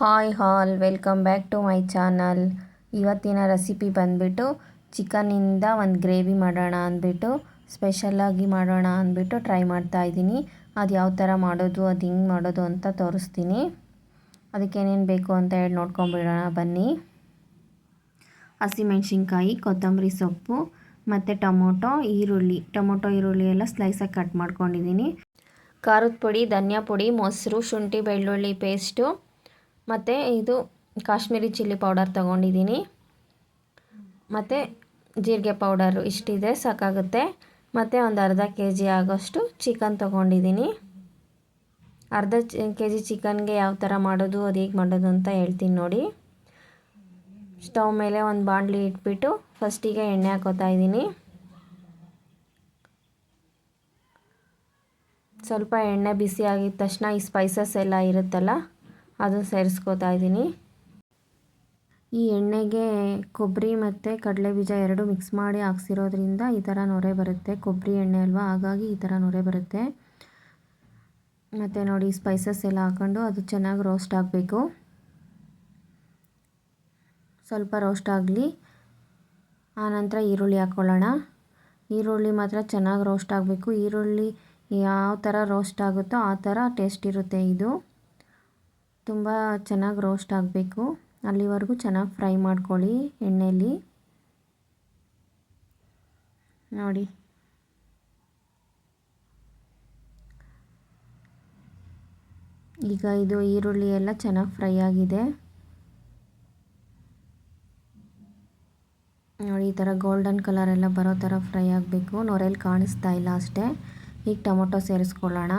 Hi all, welcome back to my channel. ಇವತ್ತಿನ recipe ಬಂದುಬಿಟ್ಟು ಚಿಕನಿಂದ ಒಂದು ಗ್ರೇವಿ ಮಾಡೋಣ ಅಂದ್ಬಿಟ್ಟು ಸ್ಪೆಷಲಾಗಿ ಮಾಡೋಣ ಅಂದ್ಬಿಟ್ಟು ಟ್ರೈ ಮಾಡ್ತಾ ಇದ್ದೀನಿ. ಅದು ಯಾವ ಥರ ಮಾಡೋದು, ಅದು ಹಿಂಗೆ ಮಾಡೋದು ಅಂತ ತೋರಿಸ್ತೀನಿ. ಅದಕ್ಕೇನೇನು ಬೇಕು ಅಂತ ಹೇಳಿ ನೋಡ್ಕೊಂಬಿಡೋಣ, ಬನ್ನಿ. ಹಸಿಮೆಣ್ಸಿನ್ಕಾಯಿ, ಕೊತ್ತಂಬರಿ ಸೊಪ್ಪು, ಮತ್ತು ಟೊಮೊಟೊ, ಈರುಳ್ಳಿ. ಟೊಮೊಟೊ, ಈರುಳ್ಳಿ ಎಲ್ಲ ಸ್ಲೈಸಾಗಿ ಕಟ್ ಮಾಡ್ಕೊಂಡಿದ್ದೀನಿ. ಖಾರದ ಪುಡಿ, ಧನಿಯಾ ಪುಡಿ, ಮೊಸರು, ಶುಂಠಿ, ಬೆಳ್ಳುಳ್ಳಿ ಪೇಸ್ಟು ಮತ್ತು ಇದು ಕಾಶ್ಮೀರಿ ಚಿಲ್ಲಿ ಪೌಡರ್ ತೊಗೊಂಡಿದ್ದೀನಿ. ಮತ್ತು ಜೀರಿಗೆ ಪೌಡರು ಇಷ್ಟಿದೆ, ಸಾಕಾಗುತ್ತೆ. ಮತ್ತು ಒಂದು ಅರ್ಧ ಕೆ ಜಿ ಆಗೋಷ್ಟು ಚಿಕನ್ ತೊಗೊಂಡಿದ್ದೀನಿ. ಅರ್ಧ ಕೆ ಜಿ ಚಿಕನ್ಗೆ ಯಾವ ಥರ ಮಾಡೋದು, ಅದು ಹೇಗೆ ಮಾಡೋದು ಅಂತ ಹೇಳ್ತೀನಿ ನೋಡಿ. ಸ್ಟವ್ ಮೇಲೆ ಒಂದು ಬಾಣಲಿ ಇಟ್ಬಿಟ್ಟು ಫಸ್ಟಿಗೆ ಎಣ್ಣೆ ಹಾಕೋತಾ ಇದ್ದೀನಿ. ಸ್ವಲ್ಪ ಎಣ್ಣೆ ಬಿಸಿ ಆಗಿದ ತಕ್ಷಣ ಈ ಸ್ಪೈಸಸ್ ಎಲ್ಲ ಇರುತ್ತಲ್ಲ ಅದನ್ನು ಸೇರಿಸ್ಕೋತಾ ಇದ್ದೀನಿ. ಈ ಎಣ್ಣೆಗೆ ಕೊಬ್ಬರಿ ಮತ್ತು ಕಡಲೆ ಬೀಜ ಎರಡು ಮಿಕ್ಸ್ ಮಾಡಿ ಹಾಕ್ಸಿರೋದ್ರಿಂದ ಈ ಥರ ನೊರೆ ಬರುತ್ತೆ. ಕೊಬ್ಬರಿ ಎಣ್ಣೆ ಅಲ್ವಾ? ಹಾಗಾಗಿ ಈ ಥರ ನೊರೆ ಬರುತ್ತೆ. ಮತ್ತು ನೋಡಿ ಸ್ಪೈಸಸ್ ಎಲ್ಲ ಹಾಕ್ಕೊಂಡು ಅದು ಚೆನ್ನಾಗಿ ರೋಸ್ಟ್ ಆಗಬೇಕು. ಸ್ವಲ್ಪ ರೋಸ್ಟ್ ಆಗಲಿ ಆನಂತರ ಈರುಳ್ಳಿ ಹಾಕ್ಕೊಳ್ಳೋಣ ಈರುಳ್ಳಿ ಮಾತ್ರ ಚೆನ್ನಾಗಿ ರೋಸ್ಟ್ ಆಗಬೇಕು. ಈರುಳ್ಳಿ ಯಾವ ಥರ ರೋಸ್ಟ್ ಆಗುತ್ತೋ ಆ ಥರ ಟೇಸ್ಟ್ ಇರುತ್ತೆ ಇದು. ತುಂಬ ಚೆನ್ನಾಗಿ ರೋಸ್ಟ್ ಆಗಬೇಕು. ಅಲ್ಲಿವರೆಗೂ ಚೆನ್ನಾಗಿ ಫ್ರೈ ಮಾಡ್ಕೊಳ್ಳಿ ಎಣ್ಣೆಯಲ್ಲಿ ನೋಡಿ. ಈಗ ಇದು ಈರುಳ್ಳಿ ಎಲ್ಲ ಚೆನ್ನಾಗಿ ಫ್ರೈ ಆಗಿದೆ. ನೋಡಿ, ಈ ಥರ ಗೋಲ್ಡನ್ ಕಲರ್ ಎಲ್ಲ ಬರೋ ಥರ ಫ್ರೈ ಆಗಬೇಕು. ನೊರೆಯಲ್ಲಿ ಕಾಣಿಸ್ತಾ ಇಲ್ಲ ಅಷ್ಟೇ. ಈಗ ಟೊಮೊಟೊ ಸೇರಿಸ್ಕೊಳ್ಳೋಣ.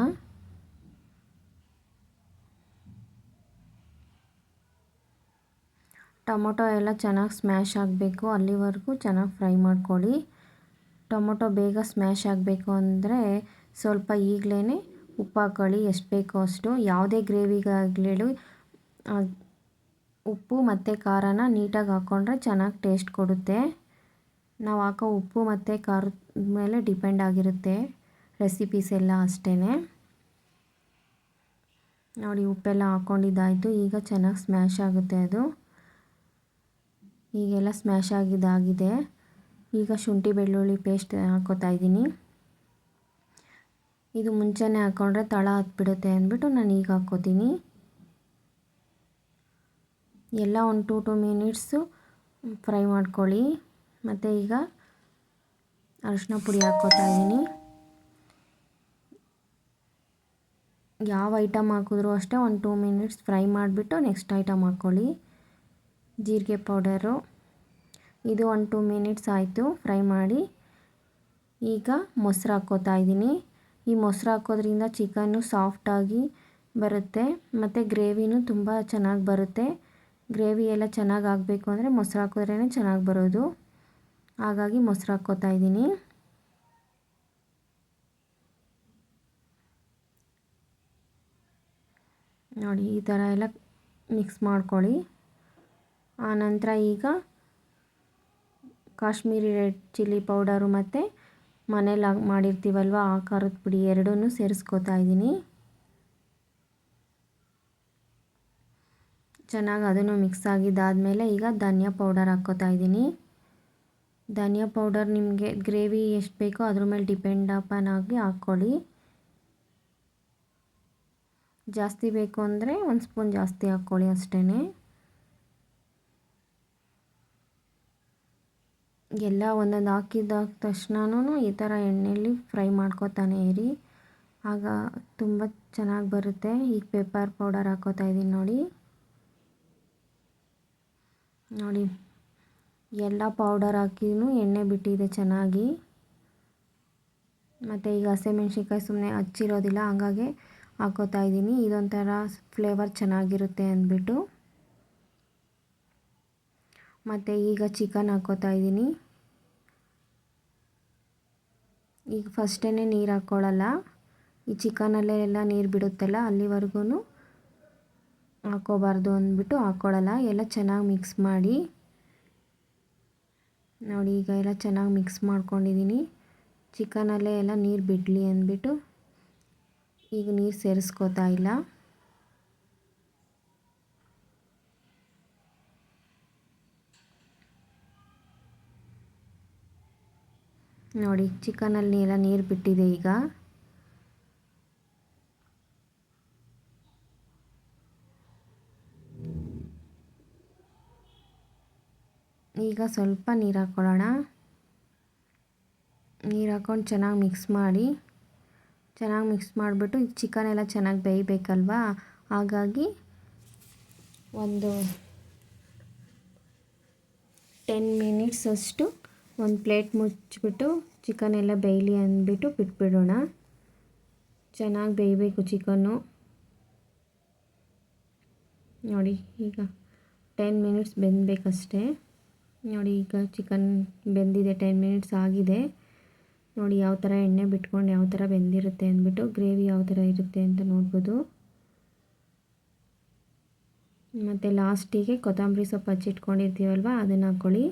ಟೊಮೊಟೊ ಎಲ್ಲ ಚೆನ್ನಾಗಿ ಸ್ಮ್ಯಾಶ್ ಆಗಬೇಕು. ಅಲ್ಲಿವರೆಗೂ ಚೆನ್ನಾಗಿ ಫ್ರೈ ಮಾಡ್ಕೊಳ್ಳಿ. ಟೊಮೊಟೊ ಬೇಗ ಸ್ಮ್ಯಾಶ್ ಆಗಬೇಕು ಅಂದರೆ ಸ್ವಲ್ಪ ಈಗಲೇ ಉಪ್ಪು ಹಾಕೊಳ್ಳಿ. ಎಷ್ಟು ಬೇಕೋ ಅಷ್ಟು. ಯಾವುದೇ ಗ್ರೇವಿಗಾಗಲಿ ಉಪ್ಪು ಮತ್ತು ಖಾರನ ನೀಟಾಗಿ ಹಾಕ್ಕೊಂಡ್ರೆ ಚೆನ್ನಾಗಿ ಟೇಸ್ಟ್ ಕೊಡುತ್ತೆ. ನಾವು ಹಾಕೋ ಉಪ್ಪು ಮತ್ತು ಖಾರದ ಮೇಲೆ ಡಿಪೆಂಡ್ ಆಗಿರುತ್ತೆ. ರೆಸಿಪೀಸ್ ಎಲ್ಲ ಅಷ್ಟೇ ನೋಡಿ, ಉಪ್ಪೆಲ್ಲ ಹಾಕ್ಕೊಂಡಿದ್ದಾಯಿತು ಈಗ ಚೆನ್ನಾಗಿ ಸ್ಮ್ಯಾಶ್ ಆಗುತ್ತೆ ಅದು. ಈಗೆಲ್ಲ ಸ್ಮ್ಯಾಶ್ ಆಗಿದ್ದಾಗಿದೆ. ಈಗ ಶುಂಠಿ, ಬೆಳ್ಳುಳ್ಳಿ ಪೇಸ್ಟ್ ಹಾಕೋತಾ ಇದ್ದೀನಿ. ಇದು ಮುಂಚೆನೆ ಹಾಕ್ಕೊಂಡ್ರೆ ತಳ ಹತ್ಬಿಡುತ್ತೆ ಅಂದ್ಬಿಟ್ಟು ನಾನು ಈಗ ಹಾಕ್ಕೋತೀನಿ ಎಲ್ಲ ಒಂದು ಟು ಟು ಮಿನಿಟ್ಸು ಫ್ರೈ ಮಾಡ್ಕೊಳ್ಳಿ. ಮತ್ತು ಈಗ ಅರಿಶಿನ ಪುಡಿ ಹಾಕ್ಕೋತಾ ಇದ್ದೀನಿ. ಯಾವ ಐಟಮ್ ಹಾಕಿದ್ರೂ ಅಷ್ಟೇ ಒಂದು ಟೂ ಮಿನಿಟ್ಸ್ ಫ್ರೈ ಮಾಡಿಬಿಟ್ಟು ನೆಕ್ಸ್ಟ್ ಐಟಮ್ ಹಾಕ್ಕೊಳ್ಳಿ ಜೀರಿಗೆ ಪೌಡರು. ಇದು ಒಂದು ಟೂ ಮಿನಿಟ್ಸ್ ಆಯಿತು ಫ್ರೈ ಮಾಡಿ. ಈಗ ಮೊಸರು ಹಾಕ್ಕೋತಾ ಇದ್ದೀನಿ. ಈ ಮೊಸರು ಹಾಕೋದ್ರಿಂದ ಚಿಕನ್ನು ಸಾಫ್ಟಾಗಿ ಬರುತ್ತೆ, ಮತ್ತು ಗ್ರೇವಿನೂ ತುಂಬ ಚೆನ್ನಾಗಿ ಬರುತ್ತೆ. ಗ್ರೇವಿ ಎಲ್ಲ ಚೆನ್ನಾಗಿ ಆಗಬೇಕು ಅಂದರೆ ಮೊಸರು ಹಾಕಿದ್ರೇ ಚೆನ್ನಾಗಿ ಬರೋದು. ಹಾಗಾಗಿ ಮೊಸರು ಹಾಕ್ಕೋತಾ ಇದ್ದೀನಿ. ನೋಡಿ, ಈ ಥರ ಎಲ್ಲ ಮಿಕ್ಸ್ ಮಾಡ್ಕೊಳ್ಳಿ. ಆನಂತರ ಈಗ ಕಾಶ್ಮೀರಿ ರೆಡ್ ಚಿಲ್ಲಿ ಪೌಡರು ಮತ್ತು ಮನೇಲಿ ಮಾಡಿರ್ತೀವಲ್ವ ಆ ಖಾರದ ಪುಡಿ ಎರಡೂ ಸೇರಿಸ್ಕೋತಾ ಇದ್ದೀನಿ. ಚೆನ್ನಾಗಿ ಅದನ್ನು ಮಿಕ್ಸ್ ಆಗಿದ್ದಾದಮೇಲೆ ಈಗ ಧನಿಯಾ ಪೌಡರ್ ಹಾಕ್ಕೋತಾ ಇದ್ದೀನಿ. ಧನಿಯಾ ಪೌಡರ್ ನಿಮಗೆ ಗ್ರೇವಿ ಎಷ್ಟು ಬೇಕೋ ಅದ್ರ ಮೇಲೆ ಡಿಪೆಂಡ್ ಅಪನ್ ಆಗಿ ಹಾಕ್ಕೊಳ್ಳಿ. ಜಾಸ್ತಿ ಬೇಕು ಅಂದರೆ ಒಂದು ಸ್ಪೂನ್ ಜಾಸ್ತಿ ಹಾಕ್ಕೊಳ್ಳಿ ಅಷ್ಟೇ ಎಲ್ಲ ಒಂದೊಂದು ಹಾಕಿದ ತಕ್ಷಣನೂ ಈ ಥರ ಎಣ್ಣೆಯಲ್ಲಿ ಫ್ರೈ ಮಾಡ್ಕೋತಾನೆ ಇರಿ. ಆಗ ತುಂಬ ಚೆನ್ನಾಗಿ ಬರುತ್ತೆ. ಈಗ ಪೇಪರ್ ಪೌಡರ್ ಹಾಕೋತಾ ಇದ್ದೀನಿ ನೋಡಿ. ನೋಡಿ, ಎಲ್ಲ ಪೌಡರ್ ಹಾಕಿನೂ ಎಣ್ಣೆ ಬಿಟ್ಟಿದೆ ಚೆನ್ನಾಗಿ. ಮತ್ತು ಈಗ ಹಸಿಮೆಣ್ಸಿನ್ಕಾಯಿ ಸುಮ್ಮನೆ ಹಚ್ಚಿರೋದಿಲ್ಲ, ಹಾಗಾಗಿ ಹಾಕೋತಾ ಇದ್ದೀನಿ ಇದೊಂಥರ ಫ್ಲೇವರ್ ಚೆನ್ನಾಗಿರುತ್ತೆ ಅಂದ್ಬಿಟ್ಟು. ಮತ್ತು ಈಗ ಚಿಕನ್ ಹಾಕೋತಾ ಇದ್ದೀನಿ. ಈಗ ಫಸ್ಟೇ ನೀರು ಹಾಕ್ಕೊಳ್ಳಲ್ಲ ಈ ಚಿಕನಲ್ಲೇ ಎಲ್ಲ ನೀರು ಬಿಡುತ್ತಲ್ಲ ಅಲ್ಲಿವರೆಗೂ ಹಾಕೋಬಾರ್ದು ಅಂದ್ಬಿಟ್ಟು ಹಾಕ್ಕೊಳ್ಳಲ್ಲ ಎಲ್ಲ ಚೆನ್ನಾಗಿ ಮಿಕ್ಸ್ ಮಾಡಿ. ನೋಡಿ, ಈಗ ಎಲ್ಲ ಚೆನ್ನಾಗಿ ಮಿಕ್ಸ್ ಮಾಡ್ಕೊಂಡಿದ್ದೀನಿ ಚಿಕನಲ್ಲೇ ಎಲ್ಲ ನೀರು ಬಿಡಲಿ ಅಂದ್ಬಿಟ್ಟು ಈಗ ನೀರು ಸೇರಿಸ್ಕೋತಾ ಇಲ್ಲ. ನೋಡಿ, ಚಿಕನಲ್ಲಿ ಎಲ್ಲ ನೀರು ಬಿಟ್ಟಿದೆ ಈಗ. ಈಗ ಸ್ವಲ್ಪ ನೀರು ಹಾಕ್ಕೊಳ್ಳೋಣ ನೀರು ಹಾಕ್ಕೊಂಡು ಚೆನ್ನಾಗಿ ಮಿಕ್ಸ್ ಮಾಡಿ, ಚೆನ್ನಾಗಿ ಮಿಕ್ಸ್ ಮಾಡಿಬಿಟ್ಟು ಚಿಕನ್ ಎಲ್ಲ ಚೆನ್ನಾಗಿ ಬೇಯಬೇಕಲ್ವಾ? ಹಾಗಾಗಿ ಒಂದು ಟೆನ್ ಮಿನಿಟ್ಸ್ ಅಷ್ಟು ಒಂದು ಪ್ಲೇಟ್ ಮುಚ್ಚಿಬಿಟ್ಟು ಚಿಕನ್ ಎಲ್ಲ ಬೇಯಲಿ ಅಂದ್ಬಿಟ್ಟು ಬಿಟ್ಬಿಡೋಣ. ಚೆನ್ನಾಗಿ ಬೇಯಬೇಕು ಚಿಕನ್ನು. ನೋಡಿ, ಈಗ ಟೆನ್ ಮಿನಿಟ್ಸ್ ಬೆಂದಬೇಕಷ್ಟೇ. ನೋಡಿ, ಈಗ ಚಿಕನ್ ಬೆಂದಿದೆ, ಟೆನ್ ಮಿನಿಟ್ಸ್ ಆಗಿದೆ. ನೋಡಿ, ಯಾವ ಥರ ಎಣ್ಣೆ ಬಿಟ್ಕೊಂಡು ಯಾವ ಥರ ಬೆಂದಿರುತ್ತೆ ಅಂದ್ಬಿಟ್ಟು, ಗ್ರೇವಿ ಯಾವ ಥರ ಇರುತ್ತೆ ಅಂತ ನೋಡ್ಬೋದು. ಮತ್ತು ಲಾಸ್ಟಿಗೆ ಕೊತ್ತಂಬರಿ ಸೊಪ್ಪು ಹಚ್ಚಿಟ್ಕೊಂಡಿರ್ತೀವಲ್ವ, ಅದನ್ನು ಹಾಕ್ಕೊಳ್ಳಿ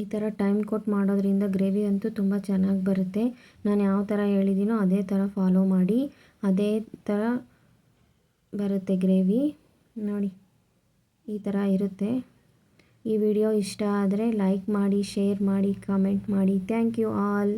ಈ ಥರ ಟೈಮ್ ಕೊಟ್ಟು ಮಾಡೋದ್ರಿಂದ ಗ್ರೇವಿ ಅಂತೂ ತುಂಬ ಚೆನ್ನಾಗಿ ಬರುತ್ತೆ. ನಾನು ಯಾವ ಥರ ಹೇಳಿದ್ದೀನೋ ಅದೇ ಥರ ಫಾಲೋ ಮಾಡಿ, ಅದೇ ಥರ ಬರುತ್ತೆ ಗ್ರೇವಿ ನೋಡಿ, ಈ ಥರ ಇರುತ್ತೆ. ಈ ವಿಡಿಯೋ ಇಷ್ಟ ಆದರೆ ಲೈಕ್ ಮಾಡಿ ಶೇರ್ ಮಾಡಿ ಕಮೆಂಟ್ ಮಾಡಿ. Thank you all